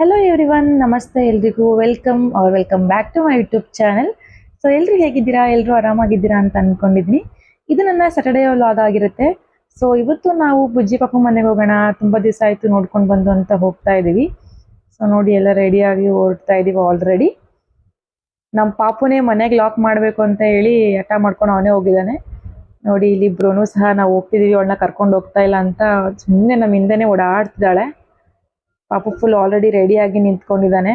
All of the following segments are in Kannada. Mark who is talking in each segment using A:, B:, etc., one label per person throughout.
A: ಹಲೋ ಎವ್ರಿವನ್ ನಮಸ್ತೆ ಎಲ್ರಿಗೂ. Welcome or welcome back to my YouTube channel so ಎಲ್ಲರೂ ಹೇಗಿದ್ದೀರಾ? ಎಲ್ಲರೂ ಆರಾಮಾಗಿದ್ದೀರಾ ಅಂತ ಅನ್ಕೊಂಡಿದ್ದೀನಿ ಇದು ನನ್ನ ಸ್ಯಾಟರ್ಡೇ ವ್ಲಾಗ್ ಆಗಿರುತ್ತೆ. ಸೊ ಇವತ್ತು ನಾವು ಬುಜ್ಜಿ ಪಾಪ ಮನೆಗೆ ಹೋಗೋಣ. ತುಂಬ ದಿವಸ ಆಯಿತು ನೋಡ್ಕೊಂಡು ಬಂದು ಅಂತ ಹೋಗ್ತಾ ಇದ್ದೀವಿ ಸೊ ನೋಡಿ ಎಲ್ಲ ರೆಡಿಯಾಗಿ ಹೊರಡ್ತಾ ಇದ್ದೀವಿ ಆಲ್ರೆಡಿ ನಮ್ಮ ಪಾಪುನೇ ಮನೆಗೆ ಲಾಕ್ ಮಾಡಬೇಕು ಅಂತ ಹೇಳಿ ಹಠ ಮಾಡ್ಕೊಂಡು ಅವನೇ ಹೋಗಿದ್ದಾನೆ. ನೋಡಿ ಇಲ್ಲಿ ಇಬ್ರು ಸಹ ನಾವು ಹೋಗ್ತಿದೀವಿ. ಅವಳನ್ನ ಕರ್ಕೊಂಡು ಹೋಗ್ತಾ ಇಲ್ಲ ಅಂತ ಸುಮ್ಮನೆ ನಮ್ಮ ಹಿಂದೆನೇ ಓಡಾಡ್ತಿದ್ದಾಳೆ. ಪಾಪು ಫುಲ್ ಆಲ್ರೆಡಿ ಆಗಿ ನಿಂತ್ಕೊಂಡಿದ್ದಾನೆ.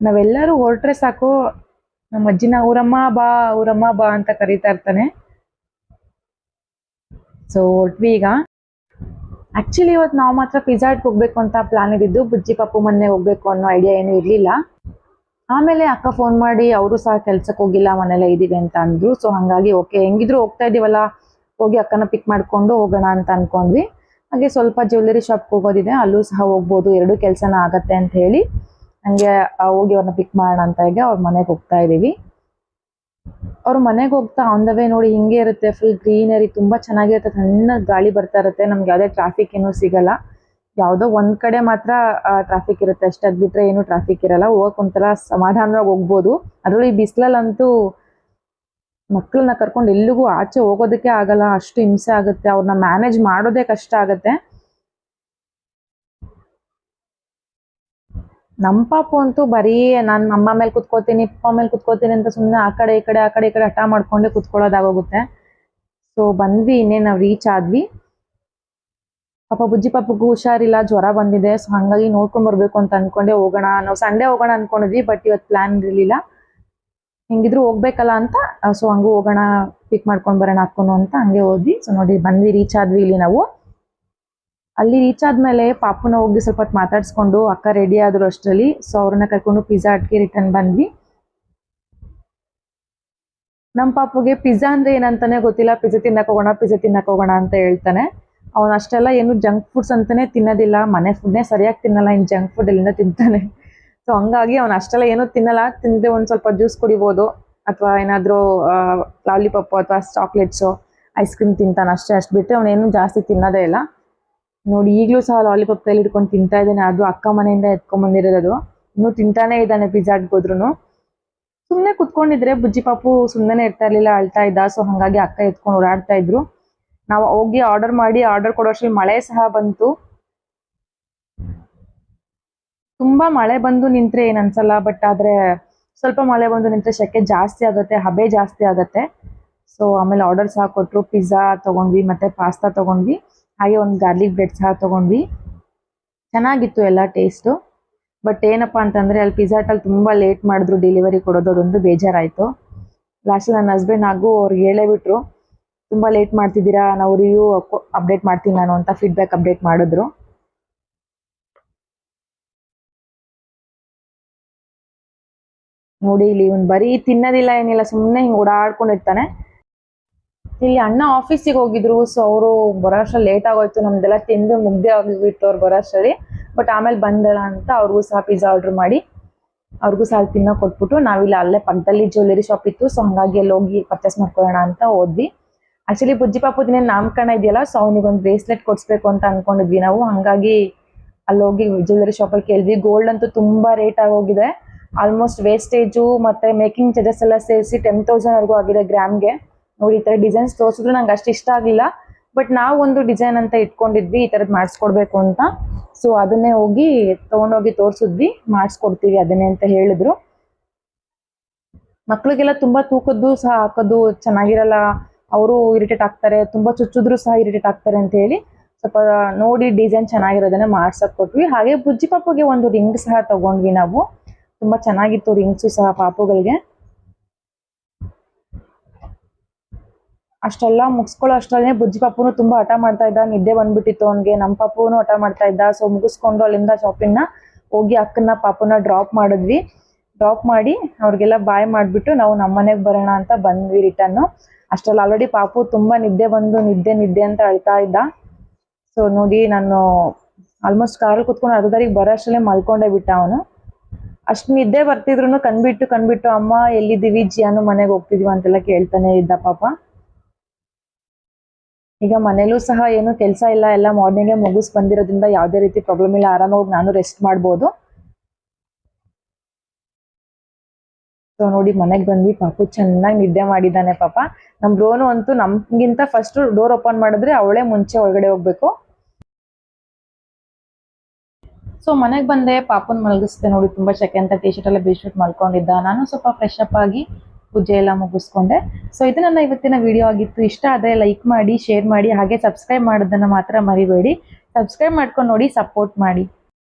A: ನಾವೆಲ್ಲರೂ ಹೊರಟ್ರೆ ಸಾಕು, ನಮ್ಮ ಅಜ್ಜಿನ ಊರಮ್ಮ ಬಾ ಊರಮ್ಮ ಬಾ ಅಂತ ಕರೀತಾ ಇರ್ತಾನೆ. ಸೊ ಹೊರಟ್ವಿ ಈಗ. ಆಕ್ಚುಲಿ ಇವತ್ತು ನಾವು ಮಾತ್ರ ಪಿಜ್ಜಾ ಹೋಗ್ಬೇಕು ಅಂತ ಪ್ಲಾನ್ ಇದ್ದಿದ್ದು, ಬುಜ್ಜಿ ಪಾಪು ಮೊನ್ನೆ ಹೋಗ್ಬೇಕು ಅನ್ನೋ ಐಡಿಯಾ ಏನು ಇರಲಿಲ್ಲ. ಆಮೇಲೆ ಅಕ್ಕ ಫೋನ್ ಮಾಡಿ, ಅವರು ಸಹ ಕೆಲ್ಸಕ್ಕೆ ಹೋಗಿಲ್ಲ, ಮನೇಲೆ ಇದೀವಿ ಅಂತ ಅಂದ್ರು. ಸೊ ಹಂಗಾಗಿ ಓಕೆ ಹೆಂಗಿದ್ರು ಹೋಗ್ತಾ ಇದೀವಲ್ಲ ಹೋಗಿ ಅಕ್ಕನ ಪಿಕ್ ಮಾಡ್ಕೊಂಡು ಹೋಗೋಣ ಅಂತ ಅನ್ಕೊಂಡ್ವಿ. ಹಾಗೆ ಸ್ವಲ್ಪ ಜ್ಯುವೆಲ್ಲರಿ ಶಾಪ್ಗೆ ಹೋಗೋದಿದೆ, ಅಲ್ಲೂ ಸಹ ಹೋಗ್ಬೋದು, ಎರಡು ಕೆಲಸನ ಆಗತ್ತೆ ಅಂತ ಹೇಳಿ ಹಂಗೆ ಹೋಗಿ ಅವ್ರನ್ನ ಪಿಕ್ ಮಾಡೋಣ ಅಂತ ಹೇಗೆ ಅವ್ರ ಮನೆಗೆ ಹೋಗ್ತಾ ಇದೀವಿ. ಅವ್ರ ಮನೆಗೆ ಹೋಗ್ತಾ ಆನ್ ದ ವೇ ನೋಡಿ ಹಿಂಗೆ ಇರುತ್ತೆ ಫುಲ್ ಗ್ರೀನರಿ ತುಂಬಾ ಚೆನ್ನಾಗಿರುತ್ತೆ, ಸಣ್ಣ ಗಾಳಿ ಬರ್ತಾ ಇರುತ್ತೆ, ನಮ್ಗೆ ಯಾವುದೇ ಟ್ರಾಫಿಕ್ ಏನೂ ಸಿಗಲ್ಲ. ಯಾವುದೋ ಒಂದ್ ಕಡೆ ಮಾತ್ರ ಟ್ರಾಫಿಕ್ ಇರುತ್ತೆ, ಅಷ್ಟೇ ಬಿಟ್ರೆ ಏನು ಟ್ರಾಫಿಕ್ ಇರಲ್ಲ, ಹೋಗಕ್ ಒಂಥರ ಸಮಾಧಾನವಾಗಿ ಹೋಗ್ಬೋದು. ಅದ್ರಲ್ಲಿ ಬಿಸಿಲಲ್ಲಂತೂ ಮಕ್ಕಳನ್ನ ಕರ್ಕೊಂಡು ಎಲ್ಲಿಗೂ ಆಚೆ ಹೋಗೋದಕ್ಕೆ ಆಗಲ್ಲ, ಅಷ್ಟು ಹಿಂಸೆ ಆಗುತ್ತೆ ಅವ್ರನ್ನ ಮ್ಯಾನೇಜ್ ಮಾಡೋದೇ ಕಷ್ಟ ಆಗುತ್ತೆ. ನಮ್ಮ ಪಾಪು ಅಂತೂ ಬರೀ ನಾನು ಅಮ್ಮ ಮೇಲೆ ಕುತ್ಕೋತೀನಿ, ಪಪ್ಪ ಮೇಲೆ ಕುತ್ಕೋತೀನಿ ಅಂತ ಸುಮ್ಮನೆ ಆ ಕಡೆ, ಈ ಕಡೆ, ಆ ಕಡೆ, ಈ ಕಡೆ ಹಠ ಮಾಡ್ಕೊಂಡೆ ಕುತ್ಕೊಳ್ಳೋದಾಗೋಗುತ್ತೆ. ಸೊ ಬಂದ್ವಿ ಇನ್ನೇ ನಾವು ರೀಚ್ ಆದ್ವಿ. ಪಾಪ ಬುಜ್ಜಿ ಪಾಪಗೂ ಹುಷಾರಿಲ್ಲ, ಜ್ವರ ಬಂದಿದೆ ಸೊ ಹಂಗಾಗಿ ನೋಡ್ಕೊಂಡ್ ಬರ್ಬೇಕು ಅಂತ ಅನ್ಕೊಂಡೆ ಹೋಗೋಣ, ನಾವು ಸಂಡೇ ಹೋಗೋಣ ಅನ್ಕೊಂಡಿದ್ವಿ ಬಟ್ ಇವತ್ತು ಪ್ಲಾನ್ ಇರಲಿಲ್ಲ. ಹೆಂಗಿದ್ರು ಹೋಗ್ಬೇಕಲ್ಲ ಅಂತ ಸೊ ಹಂಗೂ ಹೋಗೋಣ ಪಿಕ್ ಮಾಡ್ಕೊಂಡು ಬರೋಣ ಹಾಕೊಂಡು ಅಂತ ಹಂಗೆ ಹೋದ್ವಿ. ಸೊ ನೋಡಿ ಬಂದ್ವಿ ರೀಚ್ ಆದ್ವಿ ಇಲ್ಲಿ ನಾವು. ಅಲ್ಲಿ ರೀಚ್ ಆದ್ಮೇಲೆ ಪಾಪುನ ಹೋಗಿ ಸ್ವಲ್ಪ ಹೊತ್ತು ಮಾತಾಡಿಸ್ಕೊಂಡು ಅಕ್ಕ ರೆಡಿ ಆದ್ರು ಅಷ್ಟರಲ್ಲಿ. ಸೊ ಅವ್ರನ್ನ ಕರ್ಕೊಂಡು ಪಿಜ್ಜಾ ಅಟ್ಗೆ ರಿಟರ್ನ್ ಬಂದ್ವಿ. ನಮ್ಮ ಪಾಪುಗೆ ಪಿಜ್ಜಾ ಅಂದ್ರೆ ಏನಂತಾನೆ ಗೊತ್ತಿಲ್ಲ. ಪಿಜ್ಜಾ ತಿನ್ನಕ್ ಹೋಗೋಣ ಪಿಜ್ಜಾ ತಿನ್ನಕ್ ಹೋಗೋಣ ಅಂತ ಹೇಳ್ತಾನೆ. ಅವನು ಅಷ್ಟೆಲ್ಲ ಏನು ಜಂಕ್ ಫುಡ್ಸ್ ಅಂತಾನೆ ತಿನ್ನೋದಿಲ್ಲ. ಮನೆ ಫುಡ್ನೇ ಸರಿಯಾಗಿ ತಿನ್ನಲ್ಲ, ಇನ್ ಜಂಕ್ ಫುಡ್ ಎಲ್ಲಿಂದ ತಿಂತಾನೆ. ಸೊ ಹಂಗಾಗಿ ಅವ್ನು ಅಷ್ಟೆಲ್ಲ ಏನು ತಿನ್ನಲ್ಲ. ತಿಂದ್ರೆ ಒಂದ್ ಸ್ವಲ್ಪ ಜ್ಯೂಸ್ ಕುಡಿಬೋದು. ಅಥವಾ ಏನಾದ್ರೂ ಲಾಲಿಪಾಪ್ ಅಥವಾ ಚಾಕ್ಲೇಟ್ಸು, ಐಸ್ ಕ್ರೀಮ್ ತಿಂತಾನೆ ಅಷ್ಟೇ. ಅಷ್ಟು ಬಿಟ್ಟರೆ ಅವನೇನು ಜಾಸ್ತಿ ತಿನ್ನೋದೇ ಇಲ್ಲ. ನೋಡಿ, ಈಗಲೂ ಸಹ ಲಾಲಿಪಾಪ್ ಕೈಲಿ ಹಿಡ್ಕೊಂಡು ತಿಂತಾ ಇದ್ದಾನೆ. ಅದು ಅಕ್ಕ ಮನೆಯಿಂದ ಎತ್ಕೊಂಡ್ ಬಂದಿರೋದು ಅದು ಇನ್ನೂ ತಿಂತಾನೆ ಇದ್ದಾನೆ ಪಿಜ್ಜಾ ಹೋದ್ರು ಸುಮ್ಮನೆ ಕುತ್ಕೊಂಡಿದ್ರೆ ಬುಜ್ಜಿ ಪಾಪು ಸುಮ್ಮನೆ ಇರ್ತಾ ಇರಲಿಲ್ಲ, ಅಳ್ತಾ ಇದ್ದ. ಸೊ ಹಂಗಾಗಿ ಅಕ್ಕ ಎತ್ಕೊಂಡು ಓಡಾಡ್ತಾ ಇದ್ರು. ನಾವು ಹೋಗಿ ಆರ್ಡರ್ ಮಾಡಿ, ಆರ್ಡರ್ ಕೊಡೋಷ್ಟ್ರಲ್ಲಿ ಮಳೆ ಸಹ ಬಂತು. ತುಂಬಾ ಮಳೆ ಬಂದು ನಿಂತ್ರೆ ಏನ್ ಅನ್ಸಲ್ಲ ಬಟ್ ಆದ್ರೆ ಸ್ವಲ್ಪ ಮಳೆ ಬಂದು ನಿಂತ್ರೆ ಶೆಕೆ ಜಾಸ್ತಿ ಆಗುತ್ತೆ, ಹಬೆ ಜಾಸ್ತಿ ಆಗುತ್ತೆ. ಸೊ ಆಮೇಲೆ ಆರ್ಡರ್ ಸಹ ಕೊಟ್ಟರು ಪಿಜ್ಜಾ ತಗೊಂಡ್ವಿ, ಮತ್ತೆ ಪಾಸ್ತಾ ತಗೊಂಡ್ವಿ, ಹಾಗೆ ಒಂದು ಗಾರ್ಲಿಕ್ ಬ್ರೆಡ್ ಸಹ ತಗೊಂಡ್ವಿ. ಚೆನ್ನಾಗಿತ್ತು ಎಲ್ಲ ಟೇಸ್ಟು ಬಟ್ ಏನಪ್ಪ ಅಂತಂದ್ರೆ, ಅಲ್ಲಿ ಪಿಜ್ಜಾ ಅಲ್ಲಿ ತುಂಬಾ ಲೇಟ್ ಮಾಡಿದ್ರು ಡೆಲಿವರಿ ಕೊಡೋದು, ಅದೊಂದು ಬೇಜಾರಾಯ್ತು. ಲಾಸ್ಟ್ ನನ್ನ ಹಸ್ಬೆಂಡ್ ಹಾಗೂ ಅವ್ರಿಗೆ ಹೇಳೇ ಬಿಟ್ರು, ತುಂಬಾ ಲೇಟ್ ಮಾಡ್ತಿದ್ದೀರಾ, ನಾವು ರಿವ್ಯೂ ಅಪ್ಡೇಟ್ ಮಾಡ್ತೀನಿ ನಾನು ಅಂತ ಫೀಡ್ಬ್ಯಾಕ್ ಅಪ್ಡೇಟ್ ಮಾಡಿದ್ರು. ನೋಡಿ ಇಲ್ಲಿ ಇವನ್ ಬರೀ ತಿನ್ನೋದಿಲ್ಲ ಏನಿಲ್ಲ ಸುಮ್ಮನೆ ಹಿಂಗ್ ಓಡಾಡ್ಕೊಂಡಿರ್ತಾನೆ ಇಲ್ಲಿ ಅಣ್ಣ ಆಫೀಸಿಗೆ ಹೋಗಿದ್ರು ಸೊ ಅವರು ಬರೋ ಲೇಟ್ ಆಗೋಯ್ತು. ನಮ್ದೆಲ್ಲ ತಿಂದು ಮುಗ್ದೆ ಆಗಿತ್ತು ಅವ್ರು ಬರೋಷ್ಟ್ರಲ್ಲಿ ಬಟ್ ಆಮೇಲೆ ಬಂದಲ್ಲ ಅಂತ ಅವ್ರಿಗೂ ಸಹ ಪಿಜ್ಜಾ ಆರ್ಡರ್ ಮಾಡಿ, ಅವ್ರಿಗೂ ಸಹ ಅಲ್ಲಿ ತಿನ್ನೋ ಕೊಟ್ಬಿಟ್ಟು ನಾವಿಲ್ಲಿ ಅಲ್ಲೇ ಪಕ್ಕದಲ್ಲಿ ಜ್ಯುವೆಲ್ಲರಿ ಶಾಪ್ ಇತ್ತು ಸೊ ಹಂಗಾಗಿ ಅಲ್ಲಿ ಹೋಗಿ ಪರ್ಚೇಸ್ ಮಾಡ್ಕೊಳ್ಳೋಣ ಅಂತ ಹೋದ್ವಿ. ಆಕ್ಚುಲಿ ಬುಜ್ಜಿ ಪಾಪು ದಿನ ನಾಮಕರಣ ಇದೆಯಲ್ಲ ಸೊ ಅವನಿಗೊಂದು ಬ್ರೇಸ್ಲೆಟ್ ಕೊಡಿಸ್ಬೇಕು ಅಂತ ಅನ್ಕೊಂಡಿದ್ವಿ ನಾವು. ಹಂಗಾಗಿ ಅಲ್ಲಿ ಹೋಗಿ ಜ್ಯುವೆಲ್ಲರಿ ಶಾಪಲ್ಲಿ ಕೇಳಿದ್ವಿ. ಗೋಲ್ಡ್ ಅಂತೂ ತುಂಬಾ ರೇಟ್ ಆಗೋಗಿದೆ ಆಲ್ಮೋಸ್ಟ್ ವೇಸ್ಟೇಜು ಮತ್ತೆ ಮೇಕಿಂಗ್ ಚಾರ್ಜಸ್ ಎಲ್ಲ ಸೇರಿಸಿ ಟೆನ್ ತೌಸಂಡ್ ವರೆಗೂ ಆಗಿದೆ ಗ್ರಾಮ್ಗೆ. ನೋಡಿ, ಈ ತರ ಡಿಸೈನ್ಸ್ ತೋರಿಸಿದ್ರು ನಂಗೆ ಅಷ್ಟು ಇಷ್ಟ ಆಗಿಲ್ಲ ಬಟ್ ನಾವು ಒಂದು ಡಿಸೈನ್ ಅಂತ ಇಟ್ಕೊಂಡಿದ್ವಿ, ಈ ತರದ್ ಮಾಡಿಸ್ಕೊಡ್ಬೇಕು ಅಂತ. ಸೊ ಅದನ್ನೇ ಹೋಗಿ ತಗೊಂಡೋಗಿ ತೋರಿಸಿದ್ವಿ, ಮಾಡಿಸ್ಕೊಡ್ತೀವಿ ಅದನ್ನೇ ಅಂತ ಹೇಳಿದ್ರು. ಮಕ್ಳಿಗೆಲ್ಲ ತುಂಬಾ ತೂಕದ್ದು ಸಹ ಹಾಕೋದು ಚೆನ್ನಾಗಿರಲ್ಲ. ಅವರು ಇರಿಟೇಟ್ ಆಗ್ತಾರೆ, ತುಂಬಾ ಚುಚ್ಚಿದ್ರು ಸಹ ಇರಿಟೇಟ್ ಆಗ್ತಾರೆ ಅಂತ ಹೇಳಿ ಸ್ವಲ್ಪ ನೋಡಿ ಡಿಸೈನ್ ಚೆನ್ನಾಗಿರೋದನ್ನ ಮಾಡ್ಸಕ್ ಕೊಟ್ವಿ. ಹಾಗೆ ಬುಜ್ಜಿ ಪಾಪಗೆ ಒಂದು ರಿಂಗ್ ಸಹ ತಗೊಂಡ್ವಿ ನಾವು. ತುಂಬಾ ಚೆನ್ನಾಗಿತ್ತು ರಿಂಗ್ಸು ಸಹ ಪಾಪುಗಳಿಗೆ. ಅಷ್ಟೆಲ್ಲ ಮುಗಿಸ್ಕೊಳ್ಳೋ ಅಷ್ಟರಲ್ಲೇ ಬುಜ್ಜಿ ಪಾಪುನು ತುಂಬಾ ಹಠ ಮಾಡ್ತಾ ಇದ್ದ. ನಿದ್ದೆ ಬಂದ್ಬಿಟ್ಟಿತ್ತು ಅವನಿಗೆ. ನಮ್ಮ ಪಾಪುನು ಹಠ ಮಾಡ್ತಾ ಇದ್ದ. ಸೊ ಮುಗಿಸ್ಕೊಂಡು ಅಲ್ಲಿಂದ ಶಾಪಿಂಗ್ನ ಹೋಗಿ ಅಕ್ಕನ ಪಾಪುನ ಡ್ರಾಪ್ ಮಾಡಿದ್ವಿ. ಡ್ರಾಪ್ ಮಾಡಿ ಅವ್ರಿಗೆಲ್ಲ ಬಾಯ್ ಮಾಡ್ಬಿಟ್ಟು ನಾವು ನಮ್ಮ ಮನೆಗೆ ಬರೋಣ ಅಂತ ಬಂದ್ವಿ ರಿಟರ್ನ್ ಅಷ್ಟರಲ್ಲಿ ಆಲ್ರೆಡಿ ಪಾಪು ತುಂಬಾ ನಿದ್ದೆ ಬಂದು ನಿದ್ದೆ ನಿದ್ದೆ ಅಂತ ಅಳ್ತಾ ಇದ್ದ. ಸೊ ನೋಡಿ ನಾನು ಆಲ್ಮೋಸ್ಟ್ ಕಾರಲ್ಲಿ ಕುತ್ಕೊಂಡು ಅರ್ಧದಾರಿಗೆ ಬರೋ ಅಷ್ಟರಲ್ಲೇ ಮಲ್ಕೊಂಡೇ ಬಿಟ್ಟ ಅವನು. ಅಷ್ಟ್ ನಿದ್ದೆ ಬರ್ತಿದ್ರು ಕಣ್ಬಿಟ್ಟು ಕಣ್ಬಿಟ್ಟು, ಅಮ್ಮ, ಎಲ್ಲಿದ್ದೀವಿ? ಜಿಯಾನು ಮನೆಗೆ ಹೋಗ್ತಿದೀವಿ ಅಂತೆಲ್ಲ ಕೇಳ್ತಾನೆ ಇದ್ದ ಪಾಪ. ಈಗ ಮನೇಲೂ ಸಹ ಏನು ಕೆಲಸ ಇಲ್ಲ, ಎಲ್ಲ ಮಾರ್ನಿಂಗೇ ಮುಗಿಸ್ ಬಂದಿರೋದ್ರಿಂದ ಯಾವುದೇ ರೀತಿ ಪ್ರಾಬ್ಲಮ್ ಇಲ್ಲ. ಆರಾಮಾಗಿ ನಾನು ರೆಸ್ಟ್ ಮಾಡ್ಬೋದು. ಸೊ ನೋಡಿ, ಮನೆಗೆ ಬಂದ್ವಿ. ಪಾಪು ಚೆನ್ನಾಗಿ ನಿದ್ದೆ ಮಾಡಿದ್ದಾನೆ ಪಾಪ. ನಮ್ ಬ್ರೋನು ಅಂತೂ ನಮ್ಗಿಂತ ಫಸ್ಟ್ ಡೋರ್ ಓಪನ್ ಮಾಡಿದ್ರೆ ಅವಳೇ ಮುಂಚೆ ಒಳಗಡೆ ಹೋಗ್ಬೇಕು. ಸೊ ಮನೆಗೆ ಬಂದೆ, ಪಾಪನ್ ಮಲಗಿಸ್ದೆ ನೋಡಿ, ತುಂಬಾ ಸೆಕೆ ಅಂತ ಟೀ ಶರ್ಟ್ ಎಲ್ಲ ಬಿಚ್ಬಿಟ್ಟು ಮಲ್ಕೊಂಡಿದ್ದ. ನಾನು ಸ್ವಲ್ಪ ಫ್ರೆಶ್ ಅಪ್ ಆಗಿ ಪೂಜೆ ಎಲ್ಲ ಮುಗಿಸ್ಕೊಂಡೆ. ಸೊ ಇದು ನನ್ನ ಇವತ್ತಿನ ವಿಡಿಯೋ ಆಗಿತ್ತು. ಇಷ್ಟ ಆದರೆ ಲೈಕ್ ಮಾಡಿ ಶೇರ್ ಮಾಡಿ, ಹಾಗೆ ಸಬ್ಸ್ಕ್ರೈಬ್ ಮಾಡೋದನ್ನ ಮಾತ್ರ ಮರಿಬೇಡಿ. ಸಬ್ಸ್ಕ್ರೈಬ್ ಮಾಡ್ಕೊಂಡು ನೋಡಿ ಸಪೋರ್ಟ್ ಮಾಡಿ.